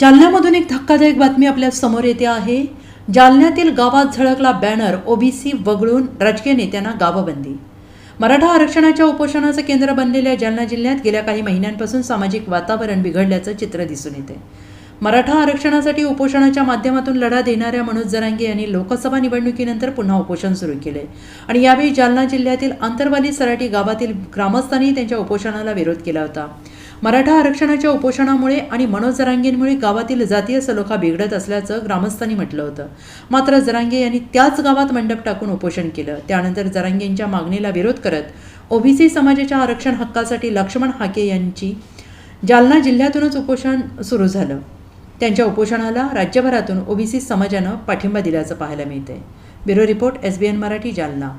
जालन्यामधून एक धक्कादायक बातमी आपल्यासमोर येते आहे. जालन्यातील गावात झळकला बॅनर ओबीसी वगळून राजकीय नेत्यांना गावबंदी. मराठा आरक्षणाच्या उपोषणाचं केंद्र बनलेल्या जालना जिल्ह्यात गेल्या काही महिन्यांपासून सामाजिक वातावरण बिघडल्याचं चित्र दिसून येते. मराठा आरक्षणासाठी उपोषणाच्या माध्यमातून लढा देणाऱ्या मनोज जरांगे यांनी लोकसभा निवडणुकीनंतर पुन्हा उपोषण सुरू केले. आणि यावेळी जालना जिल्ह्यातील आंतरवाली सराटी गावातील ग्रामस्थांनी त्यांच्या उपोषणाला विरोध केला होता. मराठा आरक्षणाच्या उपोषणामुळे आणि मनोज जरांगेंमुळे गावातील जातीय सलोखा बिघडत असल्याचं ग्रामस्थांनी म्हटलं होतं. मात्र जरांगे यांनी त्याच गावात मंडप टाकून उपोषण केलं. त्यानंतर जरांगेंच्या मागणीला विरोध करत ओबीसी समाजाच्या आरक्षण हक्कासाठी लक्ष्मण हाके यांची जालना जिल्ह्यातूनच उपोषण सुरू झालं. त्यांच्या उपोषणाला राज्यभरातून ओबीसी समाजानं पाठिंबा दिल्याचं पाहायला मिळतंय. Bureau report S B N Marathi Jalna.